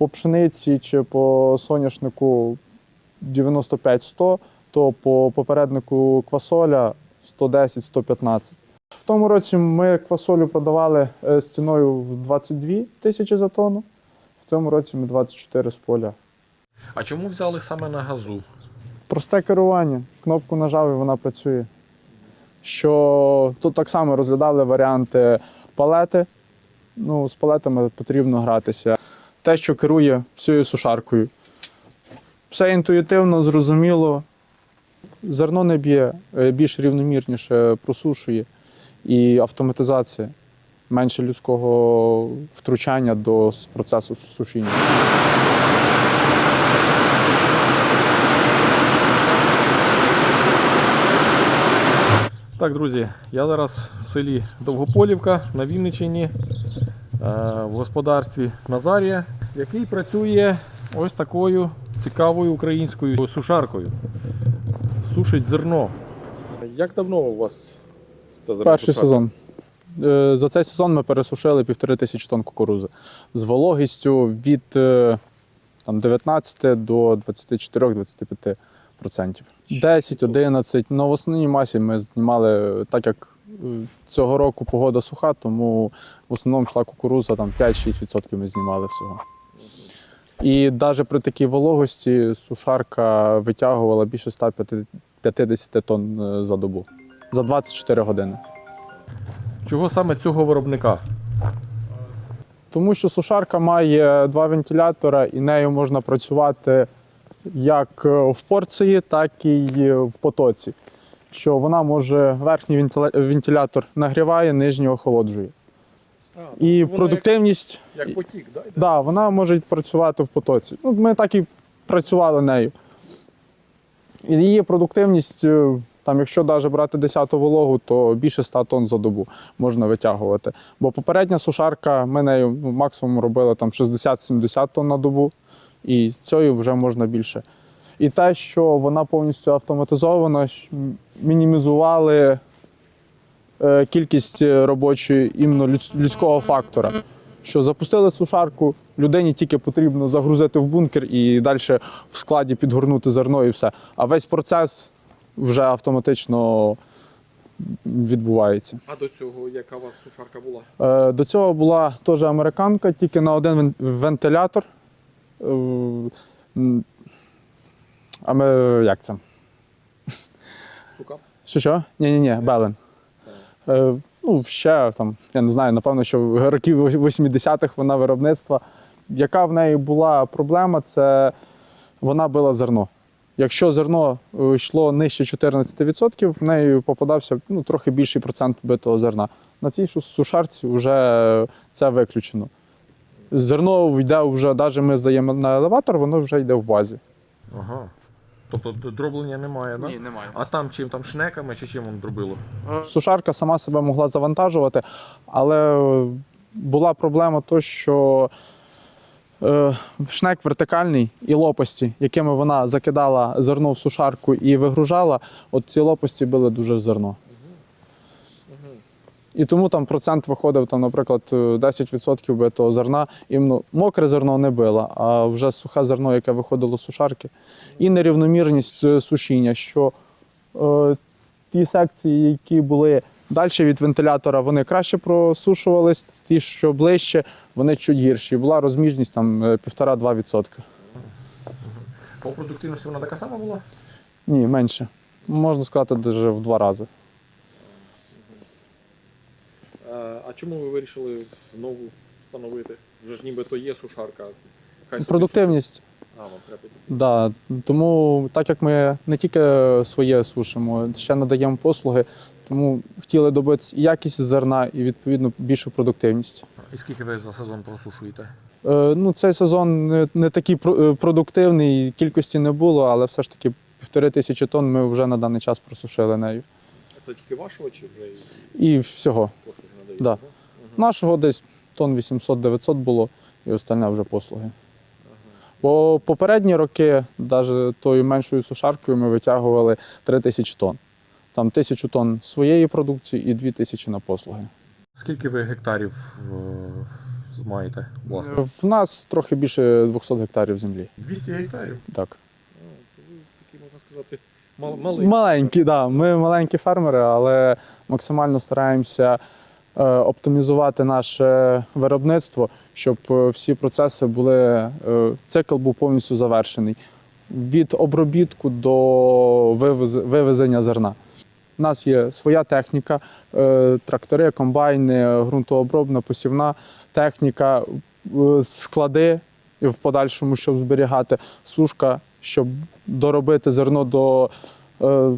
по пшениці чи по соняшнику 95-100, то по попереднику квасоля 110-115. В тому році ми квасолю продавали е, з ціною в 22 тисячі за тонну. В цьому році ми 24 з поля. А чому взяли саме на газу? Просте керування. Кнопку нажав і вона працює. Що тут так само розглядали варіанти палети. Ну, з палетами потрібно гратися. Те, що керує всією сушаркою. Все інтуїтивно, зрозуміло. Зерно не б'є, е, більш рівномірніше просушує. І автоматизація. Менше людського втручання до процесу сушіння. Так, друзі, я зараз в селі Довгополівка на Вінниччині в господарстві Назарія, який працює ось такою цікавою українською сушаркою. Сушить зерно. Як давно у вас це Перший сезон. Е, За цей сезон ми пересушили півтори тисячі тонн кукурузи з вологістю від е, там, 19 до 24-25%. 10, 11. Ну, в основній масі ми знімали, так як е, цього року погода суха, тому в основному йшла кукуруза, там 5-6% ми знімали всього. І навіть при такій вологості сушарка витягувала більше 150 тонн е, за добу за 24 години. Чого саме цього виробника? Тому що сушарка має два вентилятора, і нею можна працювати як в порції, так і в потоці. Що вона може верхній вентилятор нагріває, нижній охолоджує. І продуктивність, Як потік, да? да, вона може працювати в потоці. Ну, ми так і працювали нею. І її продуктивність, е, там, якщо навіть брати 10 вологу, то більше 100 тонн за добу можна витягувати. Бо попередня сушарка, ми нею ну, максимум робили там 60-70 тонн на добу, і цією вже можна більше. І те, що вона повністю автоматизована, мінімізували е, кількість е, робочої іменно людського фактора. Що запустили сушарку, людині тільки потрібно загрузити в бункер і далі в складі підгорнути зерно і все. А весь процес вже автоматично відбувається. А до цього яка у вас сушарка була? Е, До цього була теж американка, тільки на один вентилятор. А ми як це? Сука? Що що? Ні, ні, ні, Белен. Е, ну, ще там, я не знаю, напевно, що в років 80-х вона виробництва. Яка в неї була проблема, це вона била зерно. Якщо зерно е, йшло нижче 14%, в неї попадався ну, трохи більший процент битого зерна. На цій сушарці вже це виключено. Зерно йде вже, навіть ми здаємо на елеватор, воно вже йде в базі. Ага. Тобто дроблення немає, да? Ні, немає. А там чим там шнеками чи чим воно дробило? Сушарка сама себе могла завантажувати, але е, була проблема то, що е, шнек вертикальний і лопасті, якими вона закидала зерно в сушарку і вигружала, от ці лопасті били дуже в зерно. І тому там процент виходив, там, наприклад, е, 10% битого зерна. Іменно мокре зерно не било, а вже сухе зерно, яке виходило з сушарки. І нерівномірність е, сушіння, що е, ті секції, які були далі від вентилятора, вони краще просушувались, ті, що ближче, вони чуть гірші. Була розміжність там е, 1,5-2%. По продуктивності вона така сама була? Ні, менше. Можна сказати, навіть в два рази. А чому ви вирішили нову встановити? Вже ж нібито є сушарка. Хай собі Продуктивність. сушить. А, вам треба. Да, тому так як ми не тільки своє сушимо, ще надаємо послуги, тому хотіли добитися і якість зерна, і відповідно більшу продуктивність. І скільки ви за сезон просушуєте? Е, ну, цей сезон не, не такий про- е, продуктивний, кількості не було, але все ж таки півтори тисячі тонн ми вже на даний час просушили нею. Це тільки вашого чи вже і І всього. послуги надаєте? Да. Нашого десь тонн 800-900 було, і остальне вже послуги. Бо попередні роки, навіть тою меншою сушаркою, ми витягували 3 тисячі тонн. Там тисячу тонн своєї продукції і 2 тисячі на послуги. Скільки ви гектарів е, маєте власне? В нас трохи більше 200 гектарів землі. 200 гектарів. Так. Такий можна сказати, малий. Маленькі, да. Ми маленькі фермери, але максимально стараємося е, оптимізувати наше виробництво, щоб е, всі процеси були, е, цикл був повністю завершений. Від обробітку до вивез- вивезення зерна. У нас є своя техніка, е, трактори, комбайни, ґрунтообробна, посівна техніка, е, склади в подальшому, щоб зберігати, сушка, щоб доробити зерно до е,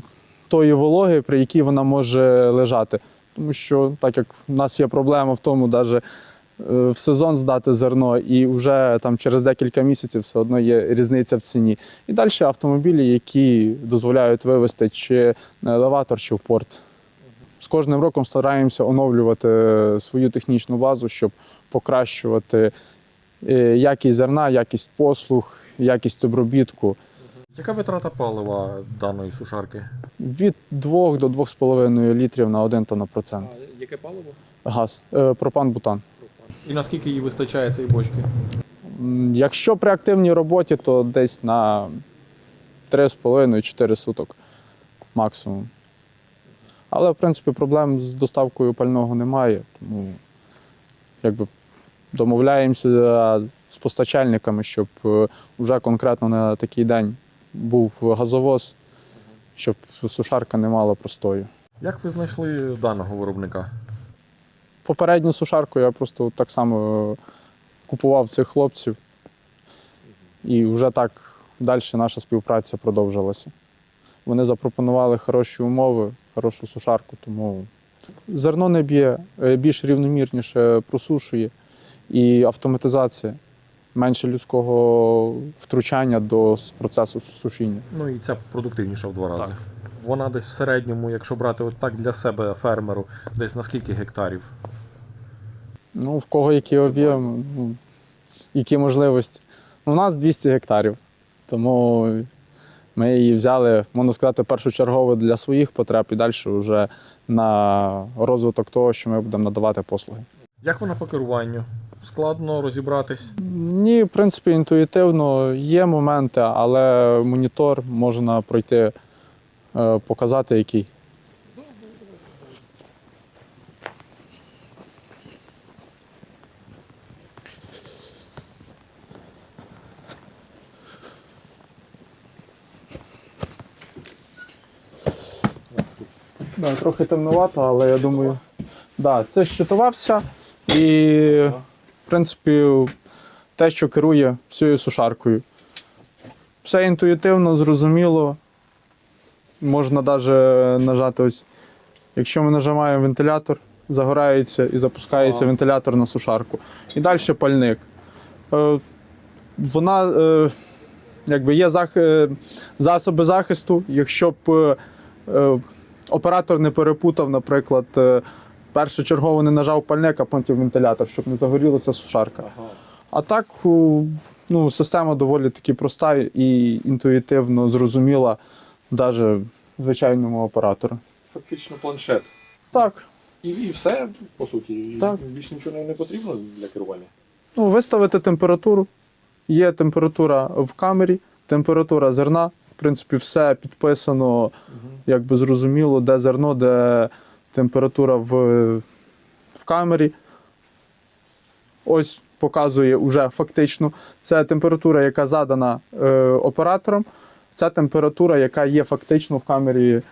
тої вологи, при якій вона може лежати. Тому що, так як в нас є проблема в тому, навіть в сезон здати зерно, і вже там через декілька місяців все одно є різниця в ціні. І далі автомобілі, які дозволяють вивезти чи на елеватор, чи в порт. З кожним роком стараємося оновлювати свою технічну базу, щоб покращувати е, якість зерна, якість послуг, якість обробітку. Яка витрата палива даної сушарки? Від 2 до 2,5 літрів на 1 тонна процент. яке паливо? Газ, е, пропан, бутан. І наскільки їй вистачає цієї бочки? М, Якщо при активній роботі, то десь на 3,5-4 суток максимум. Але, в принципі, проблем з доставкою пального немає. Тому якби домовляємося з постачальниками, щоб е, вже конкретно на такий день був газовоз, щоб сушарка не мала простою. Як ви знайшли даного виробника? Попередню сушарку я просто так само е, купував цих хлопців. І вже так далі наша співпраця продовжилася. Вони запропонували хороші умови, хорошу сушарку, тому зерно не б'є, е, більш рівномірніше просушує і автоматизація, менше людського втручання до процесу сушіння. Ну і ця продуктивніша в два рази. Так. Вона десь в середньому, якщо брати от так для себе фермеру, десь на скільки гектарів? Ну, в кого які об'єми, ну, які можливості. Ну, у нас 200 гектарів. Тому ми її взяли, можна сказати, першочергово для своїх потреб і далі вже на розвиток того, що ми будемо надавати послуги. Як вона по керуванню? Складно розібратись. Ні, в принципі, інтуїтивно є моменти, але монітор можна пройти, е, показати який. Да, трохи темнувато, але я думаю. Да, це щитувався і, принципі, те, що керує всією сушаркою. Все інтуїтивно, зрозуміло. Можна навіть нажати ось. Якщо ми нажимаємо вентилятор, загорається і запускається вентилятор на сушарку. І далі пальник. Е, вона е, якби є зах... е, засоби захисту, якщо б оператор не перепутав, наприклад, першочергово не нажав пальник, а потім вентилятор, щоб не загорілася сушарка. А так, ну, система доволі таки проста і інтуїтивно зрозуміла навіть звичайному оператору. Фактично планшет. Так, І, і все, по суті. Так. Більш нічого не потрібно для керування. ну, виставити температуру. Є температура в камері, температура зерна. В принципі, все підписано, якби зрозуміло, де зерно, де температура в, в камері. Ось показує уже фактично. Це температура, яка задана е, оператором. Це температура, яка є фактично в камері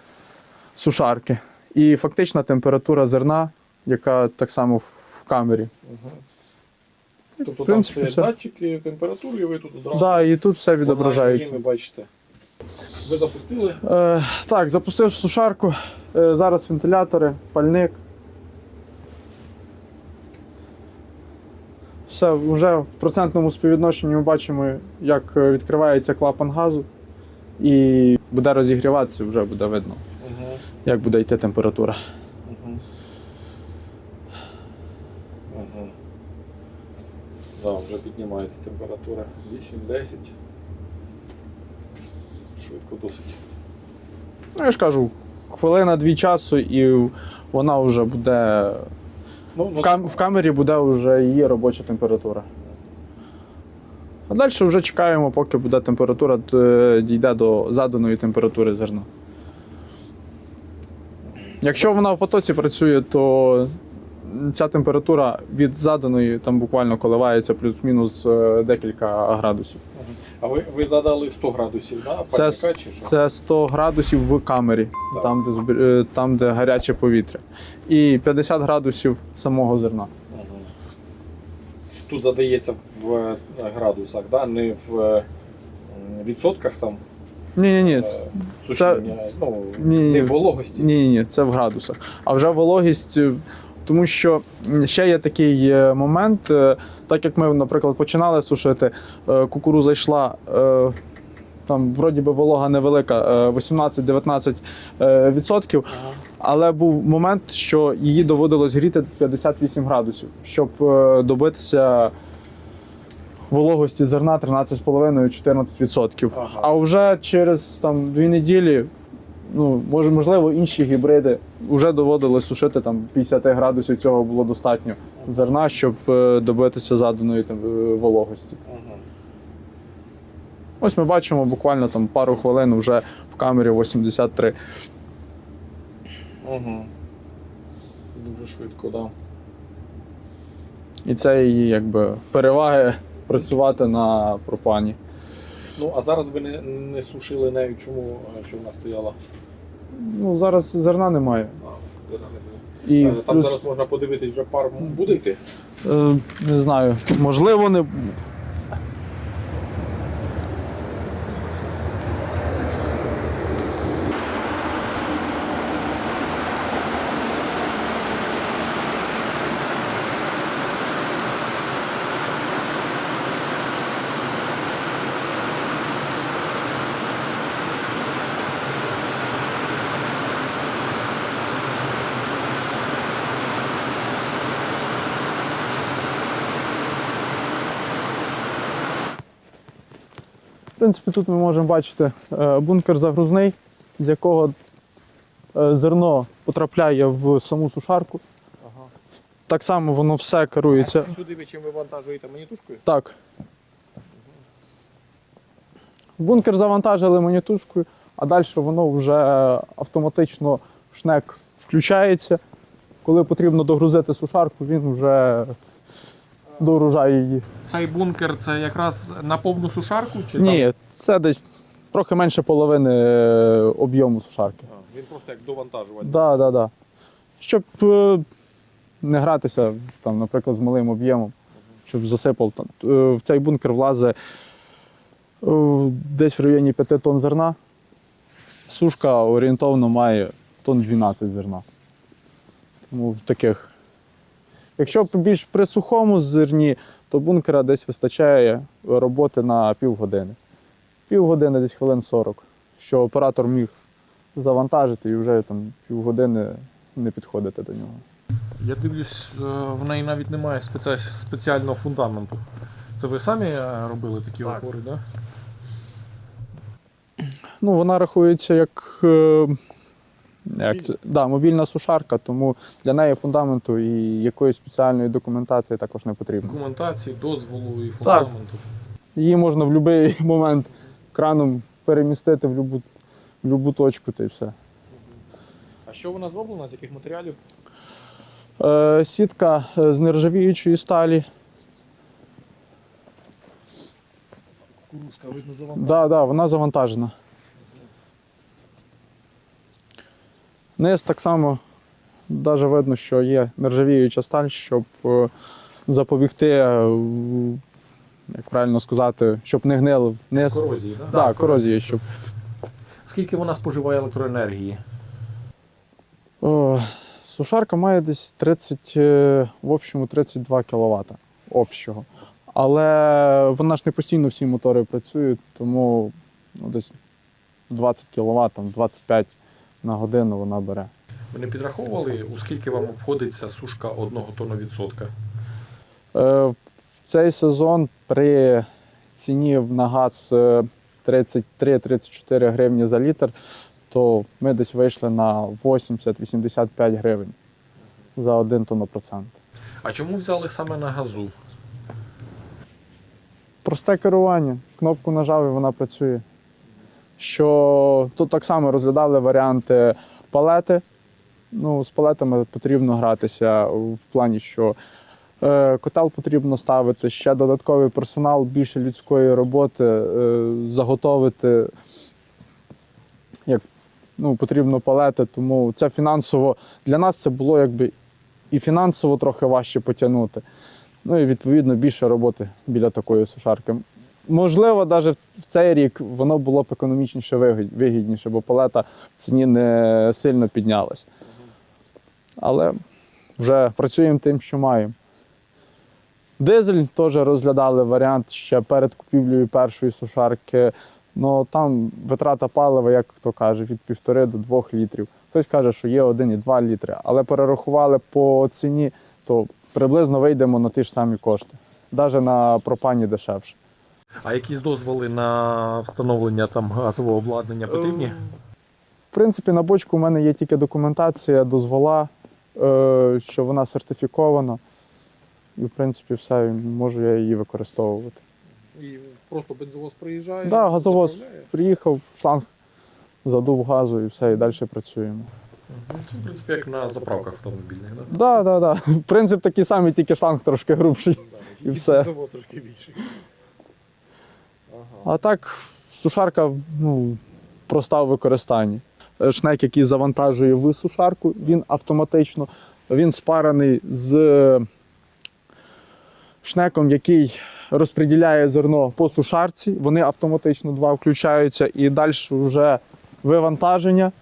сушарки. І фактична температура зерна, яка так само в камері. Тобто В принципі, там стоять все. датчики температури, і ви тут одразу Да, і тут все відображається. онлайн-режимі бачите. Ви запустили. Е, так, запустив сушарку. Е, зараз вентилятори, пальник. Все, вже в процентному співвідношенні ми бачимо, як е, відкривається клапан газу і буде розігріватися, вже буде видно, Угу. як буде йти температура. Угу. Угу. Да, вже піднімається температура 8-10. Швидко досить. Ну, я ж кажу, хвилина-дві часу, і вона вже буде Ну, В, кам- в камері буде вже її робоча температура. А далі вже чекаємо, поки буде температура, дійде до заданої температури зерна. Якщо вона в потоці працює, то ця температура від заданої там буквально коливається плюс-мінус е, декілька градусів. А ви, ви задали 100 градусів, да? Це, чи що? це 100 градусів в камері, Так. там де, е, там, де гаряче повітря. І 50 градусів самого зерна. Мгм. Тут задається в е, градусах, да? не в е, м, відсотках там Ні, ні, ні. е, сушіння, ну, Ні, ні, не ні. в вологості. Ні, ні, це в градусах. А вже вологість, е, тому що ще є такий е, момент, е, так як ми, наприклад, починали сушити, е, кукуруза йшла. Там вроді би волога невелика, е, 18-19 е, відсотків, Ага. але був момент, що її доводилось гріти 58 градусів, щоб добитися вологості зерна 13,5-14 відсотків. Ага. А вже через там дві неділі, ну може, можливо, інші гібриди вже доводилось сушити там 50 градусів. Цього було достатньо зерна, щоб е, добитися заданої там, е, вологості. Ось ми бачимо буквально там пару хвилин вже в камері 83. Мгм. Дуже швидко, так. Да. І це її якби переваги працювати на пропані. Ну, а зараз ви не, не сушили нею, чому е, що вона стояла? Ну зараз зерна немає. А, зерна немає. І Е, Там плюс, зараз можна подивитись, вже пар буде йти. е, не знаю, можливо, не. Принципі, тут ми можемо бачити е, бункер загрузний, з якого е, зерно потрапляє в саму сушарку. Ага. Так само воно все керується. Сюди ви чим вивантажуєте монітушкою? Так. Бункер завантажили монітушкою, а далі воно вже автоматично шнек включається. Коли потрібно догрузити сушарку, він вже догружає її. Цей бункер це якраз на повну сушарку? Чи Ні, це десь трохи менше половини е, об'єму сушарки. А, він просто як довантажувати. Да, да, да. Щоб е, не гратися, там, наприклад, з малим об'ємом, щоб засипав. Там, е, в цей бункер влазить десь в районі 5 тонн зерна. Сушка орієнтовно має тонн 12 зерна. Тому в таких. Якщо більш при сухому зерні, то бункера десь вистачає роботи на півгодини. Півгодини, десь хвилин 40, що оператор міг завантажити і вже там півгодини не підходити до нього. Я дивлюсь, е, в неї навіть немає спеціального фундаменту. Це ви самі е, робили такі Так. опори, так? Ну, вона рахується як, е, як це, да, мобільна сушарка, тому для неї фундаменту і якоїсь спеціальної документації також не потрібно. Документації, дозволу і фундаменту. Її можна в будь-який момент краном перемістити в будь-яку в любу точку та й все. А що вона зроблена? З яких матеріалів? Е, сітка е, з нержавіючої сталі. Кукурузка, видно, завантажена. Да, да, вона завантажена. Низ так само навіть видно, що є нержавіюча сталь, щоб е, запобігти, е, як правильно сказати, щоб не гнило низ. Корозії, так? Да, корозії, щоб. Скільки вона споживає електроенергії? О, сушарка має десь 30, е, в общому 32 кВт общого. Але вона ж не постійно всі мотори працюють, тому ну, десь 20 кВт, там, 25 на годину вона бере. Ви не підраховували, у скільки вам обходиться сушка одного тонна відсотка? Е, В цей сезон при ціні на газ е, 33-34 гривні за літр, то ми десь вийшли на 80-85 гривень за один тоннопроцент. А чому взяли саме на газу? Просте керування. Кнопку нажав і вона працює. Що тут так само розглядали варіанти палети. Ну, з палетами потрібно гратися в плані, що е, котел потрібно ставити, ще додатковий персонал, більше людської роботи, е, заготовити. Як, ну, потрібно палети, тому це фінансово для нас це було якби і фінансово трохи важче потягнути. Ну і відповідно більше роботи біля такої сушарки. Можливо, навіть в цей рік воно було б економічніше вигідніше, бо палета в ціні не сильно піднялась. Але вже працюємо тим, що маємо. Дизель теж розглядали варіант ще перед купівлею першої сушарки. Ну там витрата палива, як хто каже, від півтори до двох літрів. Хтось каже, що є 1,2 літри, але перерахували по ціні, то приблизно вийдемо на ті ж самі кошти. Навіть на пропані дешевше. А якісь дозволи на встановлення там газового обладнання потрібні? В принципі, на бочку у мене є тільки документація, дозвола, е, що вона сертифікована. І, в принципі, все, можу я її використовувати. І просто бензовоз приїжджає. Да, газовоз. заправляє. Приїхав, шланг задув газу і все, і далі працюємо. Мгм. В принципі, як на заправках автомобільних, так? Так, так, так. Принцип такий самий, тільки шланг трошки грубший. І все. Бензовоз трошки більший. А так, сушарка ну, проста в використанні. Е, Шнек, який завантажує в сушарку, він автоматично він спарений з е, шнеком, який розподіляє зерно по сушарці. Вони автоматично два включаються і далі вже вивантаження.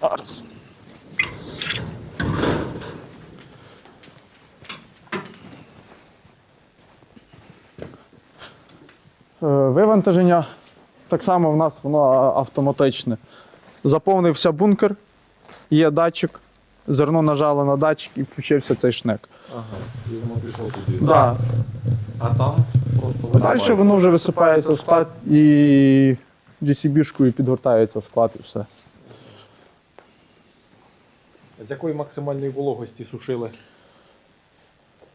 Зараз. Вивантаження так само в нас воно автоматичне. Заповнився бункер, є датчик, зерно нажало на датчик і включився цей шнек. Ага. І воно пішло туди. Да. А там просто Далі воно вже висипається в склад і DCB-шкою підгортається в склад і все. З якої максимальної вологості сушили?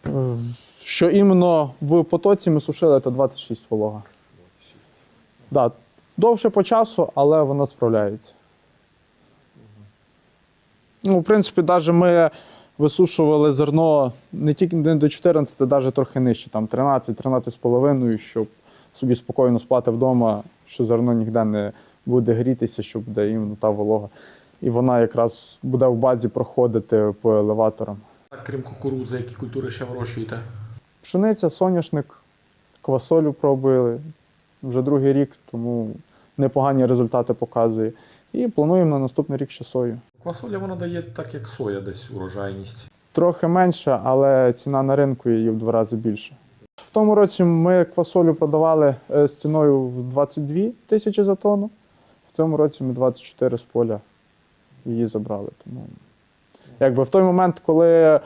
Е, Що іменно в потоці ми сушили, то 26 волога. 26. Да, довше по часу, але вона справляється. Ну, в принципі, навіть ми висушували зерно не тільки не до 14, навіть трохи нижче, там 13-13,5, щоб собі спокійно спати вдома, що зерно ніде не буде грітися, що буде іменно та волога. І вона якраз буде в базі проходити по елеваторам. Так, крім кукурудзи, які культури ще вирощуєте? Пшениця, соняшник, квасолю пробили. Вже другий рік, тому непогані результати показує. І плануємо на наступний рік ще сою. Квасоля вона дає так, як соя десь урожайність. Трохи менше, але ціна на ринку її в два рази більше. В тому році ми квасолю продавали е, з ціною в 22 тисячі за тонну. В цьому році ми 24 з поля її забрали. Тому якби в той момент, коли е,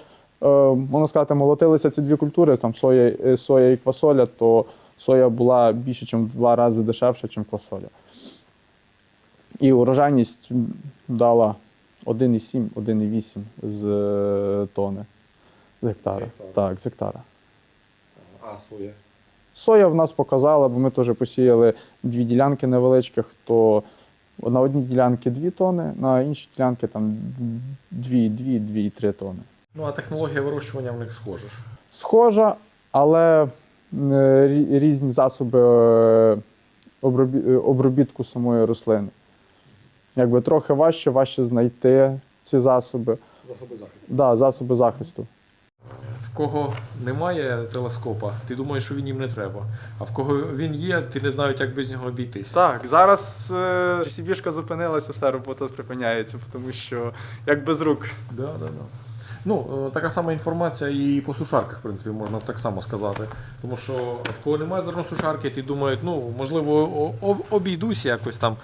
можна сказати, молотилися ці дві культури, там соя, е, соя і квасоля, то соя була більше, ніж в два рази дешевша, ніж квасоля. І урожайність дала 1,7, 1,8 з е, тони з гектара. З. Так, з гектара. А соя. Соя в нас показала, бо ми теж посіяли дві ділянки невеличких, то на одній ділянці 2 тони, на іншій ділянці там 2, 2, 2, 3 тони. Ну а технологія вирощування в них схожа. Схожа, але різні засоби е, е, обробітку самої рослини. Якби трохи важче, важче знайти ці засоби. Засоби захисту. Да, засоби захисту. В кого немає телескопа, ти думаєш, що він їм не треба. А в кого він є, ти не знають, як без нього обійтись. Так, зараз е, GCB-шка зупинилася, все робота припиняється, тому що як без рук. Да, да, да. Ну, е, така сама інформація і по сушарках, в принципі, можна так само сказати. Тому що в кого немає зерносушарки, ті думають, ну, можливо, обійдусь якось там,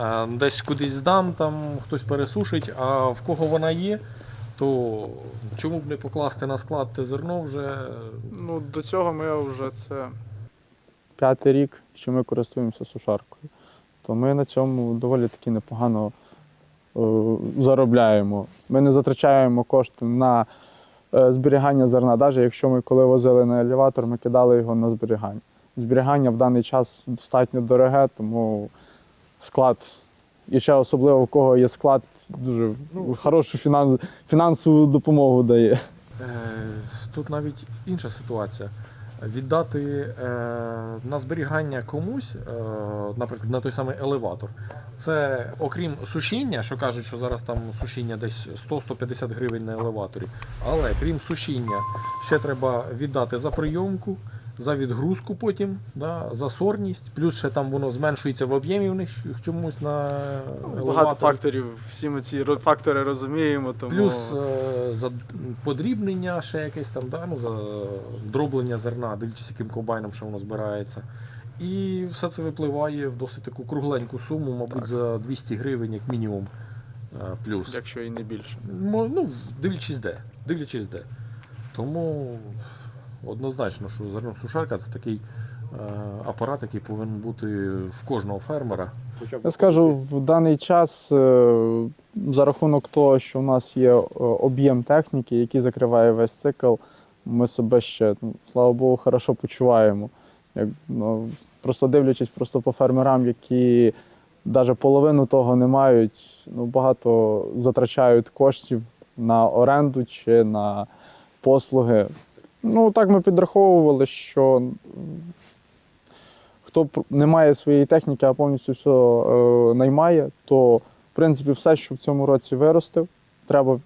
е, десь кудись здам, там хтось пересушить, а в кого вона є, то чому б не покласти на склад те зерно вже. Ну, до цього ми вже це. П'ятий рік, що ми користуємося сушаркою. То ми на цьому доволі таки непогано заробляємо. Ми не затрачаємо кошти на е, зберігання зерна. Навіть якщо ми коли возили на елеватор, ми кидали його на зберігання. Зберігання в даний час достатньо дороге, тому склад, і ще особливо в кого є склад, дуже хорошу фінанс, фінансову допомогу дає. Е, Тут навіть інша ситуація. Віддати е, на зберігання комусь, е, наприклад, на той самий елеватор. Це окрім сушіння, що кажуть, що зараз там сушіння десь 100-150 гривень на елеваторі. Але крім сушіння, ще треба віддати за прийомку, за відгрузку потім, да, за сорність, плюс ще там воно зменшується в об'ємі в них чомусь на елеваторі. факторів, всі ми ці фактори розуміємо, тому Плюс е, за подрібнення ще якесь там, да, ну, за дроблення зерна, дивлячись, яким комбайном ще воно збирається. І все це випливає в досить таку кругленьку суму, мабуть, за 200 гривень, як мінімум. е, Плюс. якщо і не більше. Ну, дивлячись де. Дивлячись де. Тому однозначно, що зерносушарка це такий е, апарат, який повинен бути в кожного фермера. Хоча Я скажу, в даний час е, за рахунок того, що в нас є е, об'єм техніки, який закриває весь цикл, ми себе ще, ну, слава Богу, хорошо почуваємо. Як, ну, просто дивлячись просто по фермерам, які навіть половину того не мають, ну, багато затрачають коштів на оренду чи на послуги. Ну, так ми підраховували, що хто не має своєї техніки, а повністю все е, наймає, то в принципі все, що в цьому році виростив, треба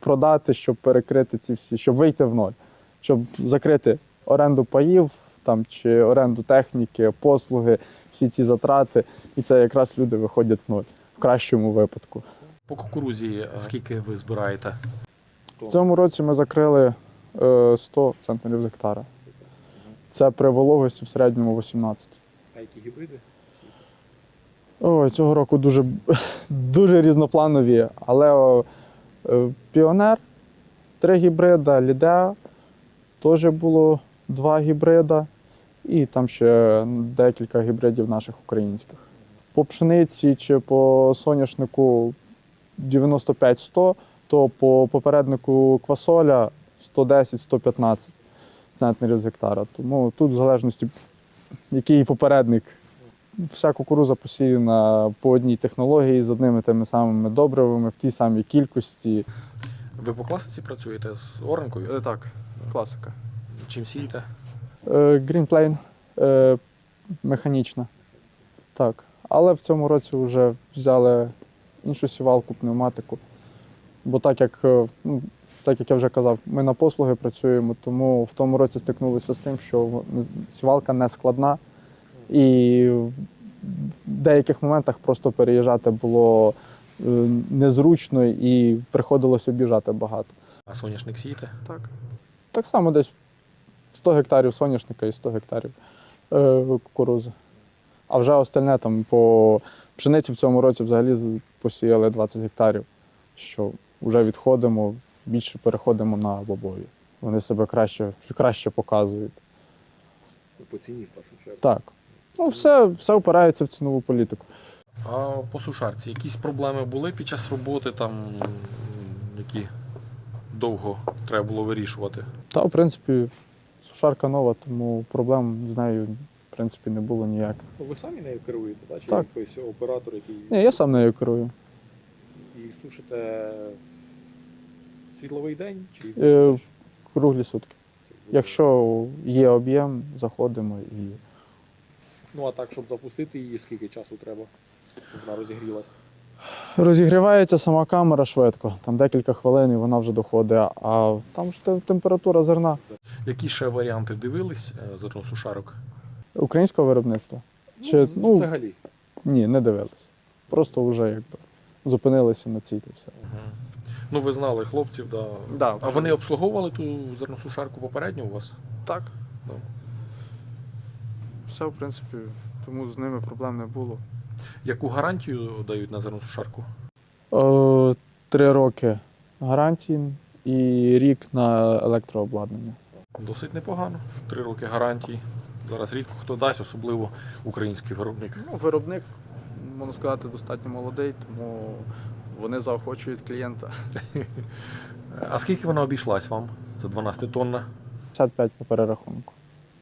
продати, щоб перекрити ці всі, щоб вийти в ноль, щоб закрити оренду паїв там, чи оренду техніки, послуги, всі ці затрати. І це якраз люди виходять в ноль в кращому випадку. По кукурузі е, скільки ви збираєте? В цьому році ми закрили 100 центнерів з гектара. Це при вологості в середньому 18. А які гібриди? Ой, цього року дуже, дуже різнопланові, але о, е, піонер, три гібрида, Лідеа, теж було два гібрида, і там ще декілька гібридів наших українських. По пшениці чи по соняшнику 95-100, то по попереднику квасоля 110-115 центнерів з гектара. Тому тут в залежності, який попередник вся кукуруза посіяна по одній технології з одними тими самими добривами, в тій самій кількості. Ви по класиці працюєте з оранкою? Так, класика. Чим сієте? Greenplane е, механічна. Так. Але в цьому році вже взяли іншу сівалку, пневматику. Бо так як, е, ну, так як я вже казав, ми на послуги працюємо, тому в тому році стикнулися з тим, що сівалка не складна. І в деяких моментах просто переїжджати було е, незручно і приходилось об'їжджати багато. А соняшник сієте? Так. Так само десь 100 гектарів соняшника і 100 гектарів е, кукурузи. А вже остальне там по пшениці в цьому році взагалі посіяли 20 гектарів, що вже відходимо, більше переходимо на бобові. Вони себе краще, краще показують. По ціні в першу чергу. Так. Ну, все, все впирається в цінову політику. А по сушарці якісь проблеми були під час роботи, там, які довго треба було вирішувати? Та, в принципі, сушарка нова, тому проблем з нею в принципі не було ніяких. Ну, Ви самі нею керуєте, так? Чи Так. якийсь оператор, який Ні, я сам нею керую. і сушите світловий день? Чи Е, Круглі сутки. Якщо є об'єм, заходимо і Ну а так, щоб запустити її, скільки часу треба, щоб вона розігрілась? розігрівається сама камера швидко, там декілька хвилин і вона вже доходить, а там ж те- температура зерна Які ще варіанти дивились е, зерносушарок? українського виробництва. Чи, ну, взагалі. Ні, не дивились. Просто вже якби зупинилися на цій та все. Ну, ви знали хлопців, да. Да, а вони обслуговували ту зерносушарку попередньо у вас? Так. Ну. Все, в принципі, тому з ними проблем не було. Яку гарантію дають на зерносушарку? Е, три роки гарантії і рік на електрообладнання. Досить непогано. Три роки гарантії. Зараз рідко хто дасть, особливо український виробник. Ну, виробник, можна сказати, достатньо молодий, тому вони заохочують клієнта. А скільки вона обійшлась вам? Це 12 тонна, 55 по перерахунку.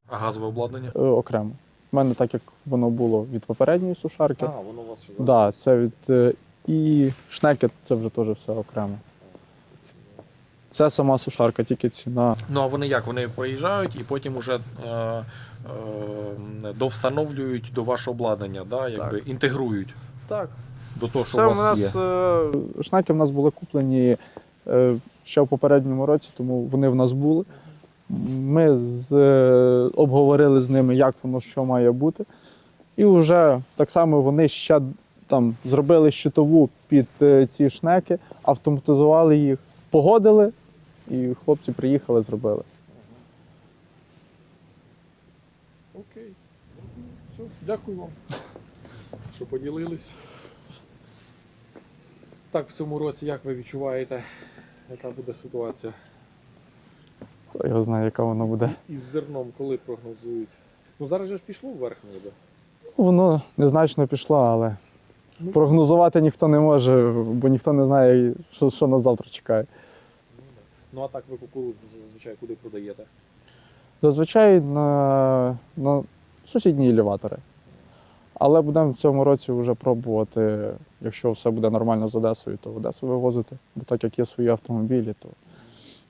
а газове обладнання? Е, окремо. У мене так як воно було від попередньої сушарки. А, воно у вас ще да, це від е, і шнеки це вже теж все окремо. Це сама сушарка, тільки ціна. Ну а вони як? Вони приїжджають і потім уже е, е, довстановлюють до вашого обладнання, да? Якби інтегрують Так. До того, що Це у у вас нас є. е, шнеки в нас були куплені е, ще в попередньому році, тому вони в нас були. Ми з, е, обговорили з ними, як воно що має бути. І вже так само вони ще там зробили щитову під е, ці шнеки, автоматизували їх, погодили, і хлопці приїхали, зробили. Окей. Все, дякую вам, що поділились. Так, в цьому році як ви відчуваєте, яка буде ситуація? Хто його знає, яка воно буде. Із зерном, коли прогнозують? Ну зараз же ж пішло вверх ніби. Воно незначно пішло, але Ну. прогнозувати ніхто не може, бо ніхто не знає, що, що нас завтра чекає. Ну а так ви кукурудзу зазвичай куди продаєте? Зазвичай на, на сусідні елеватори. Але будемо в цьому році вже пробувати, якщо все буде нормально з Одесою, то Одесу вивозити. Бо так як є свої автомобілі, то